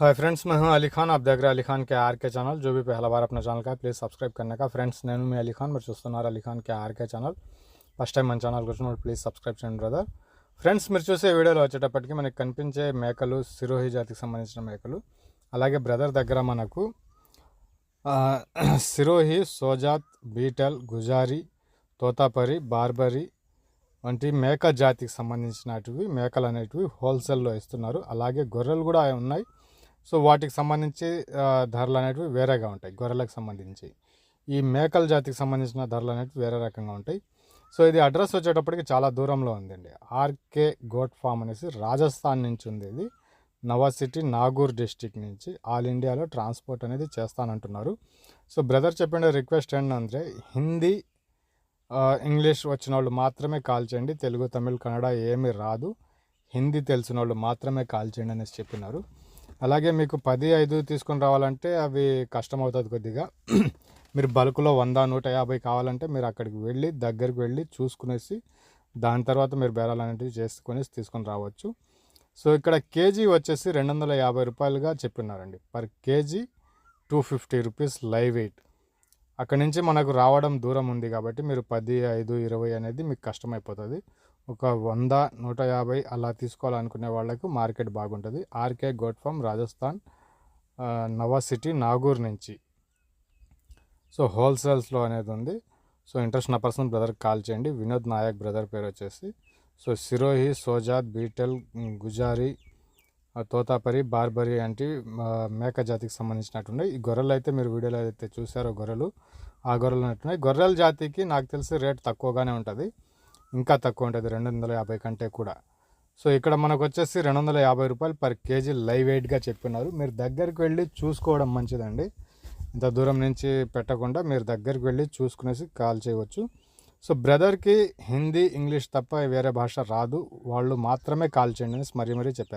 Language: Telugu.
हाय फ्रेंड्स मैं हूं अली खान आप देख रहे हैं अली खान के आर के चैनल जो भी पहला बार अपना ఛానల్ का ప్లీజ్ సబ్స్క్రైబ్ करने का ఫ్రెండ్స్ నేను మీ అలీ ఖాన్ మీరు చూస్తున్నారు Ali Khan K RK channel first time మన ఛానల్కి వచ్చినప్పుడు ప్లీజ్ సబ్స్క్రైబ్ చేయండి బ్రదర్ ఫ్రెండ్స్ మీరు చూసే వీడియోలో వచ్చేటప్పటికి మనకి కనిపించే మేకలు సిరోహి జాతికి సంబంధించిన మేకలు అలాగే బ్రదర్ దగ్గర మనకు ఆ, సిరోహి సోజాత్ బీటల్ గుజారి తోతాపరి బార్బరీ వంటి మేక జాతికి సంబంధించినటివి మేకలు అనేటివి హోల్సేల్లో ఇస్తున్నారు అలాగే గొర్రెలు కూడా ఉన్నాయి సో వాటికి సంబంధించి ధరలు అనేటివి వేరేగా ఉంటాయి. గొర్రెలకు సంబంధించి. ఈ మేకల జాతికి సంబంధించిన ధరలు అనేటివి వేరే రకంగా ఉంటాయి. సో ఇది అడ్రస్ వచ్చేటప్పటికి చాలా దూరంలో ఉందండి. ఆర్కే గోట్ ఫామ్ అనేసి రాజస్థాన్ నుంచి ఉంది ఇది. నవా సిటీ నాగూర్ డిస్టిక్ నుంచి ఆల్ ఇండియాలో ట్రాన్స్పోర్ట్ అనేది చేస్తానంటున్నారు. సో బ్రదర్ చెప్పిన రిక్వెస్ట్ ఏంటంటే హిందీ ఇంగ్లీష్ వచ్చిన వాళ్ళు మాత్రమే కాల్ చేయండి. తెలుగు తమిళ్ కన్నడ ఏమీ రాదు. హిందీ తెలిసిన వాళ్ళు మాత్రమే కాల్ చేయండి అనేసి చెప్పినారు. అలాగే మీకు పది ఐదు తీసుకొని రావాలంటే అవి కష్టం అవుతుంది కొద్దిగా. మీరు బల్క్లో వంద నూట యాభై కావాలంటే మీరు అక్కడికి వెళ్ళి దగ్గరికి వెళ్ళి చూసుకునేసి దాని తర్వాత మీరు బేరాలు అనేటివి చేసుకొని తీసుకొని రావచ్చు. సో ఇక్కడ కేజీ వచ్చేసి రెండు వందల యాభై రూపాయలుగా చెప్పినారండి per KG two fifty rupees live weight. అక్కడి నుంచి మనకు రావడం దూరం ఉంది కాబట్టి మీరు పది ఐదు ఇరవై అనేది మీకు కష్టమైపోతుంది. ఒక వంద నూట యాభై అలా తీసుకోవాలనుకునే వాళ్ళకు మార్కెట్ బాగుంటుంది. RK goat farm Rajasthan Nawa city Nagaur నుంచి. సో హోల్సేల్స్లో అనేది ఉంది. సో ఇంట్రెస్ట్ ఉన్న పర్సన్ బ్రదర్కి కాల్ చేయండి. వినోద్ నాయక్ బ్రదర్ పేరు వచ్చేసి. సో సిరోహి సోజాద్ బీటెల్ గుజారి తోతాపరి బార్బరి అంటే మేక జాతికి సంబంధించినట్టున్నాయి ఈ గొర్రెలు అయితే మీరు వీడియోలో అయితే చూసారో గొర్రెలు ఆ గొర్రెలు ఉన్నట్టున్నాయి. గొర్రెల జాతికి నాకు తెలిసి రేట్ తక్కువగానే ఉంటుంది. ఇంకా తక్కువ ఉంటుంది రెండు వందల యాభై కంటే కూడా. సో ఇక్కడ మనకు వచ్చేసి రెండు వందల యాభై రూపాయలు పర్ కేజీ లైవ్ వెయిట్గా చెప్పినారు. మీరు దగ్గరికి వెళ్ళి చూసుకోవడం మంచిదండి. ఇంత దూరం నుంచి పెట్టకుండా మీరు దగ్గరికి వెళ్ళి చూసుకునేసి కాల్ చేయవచ్చు. సో బ్రదర్కి హిందీ ఇంగ్లీష్ తప్ప వేరే భాష రాదు. వాళ్ళు మాత్రమే కాల్ చేయండి అని మరీ మరీ చెప్పారు.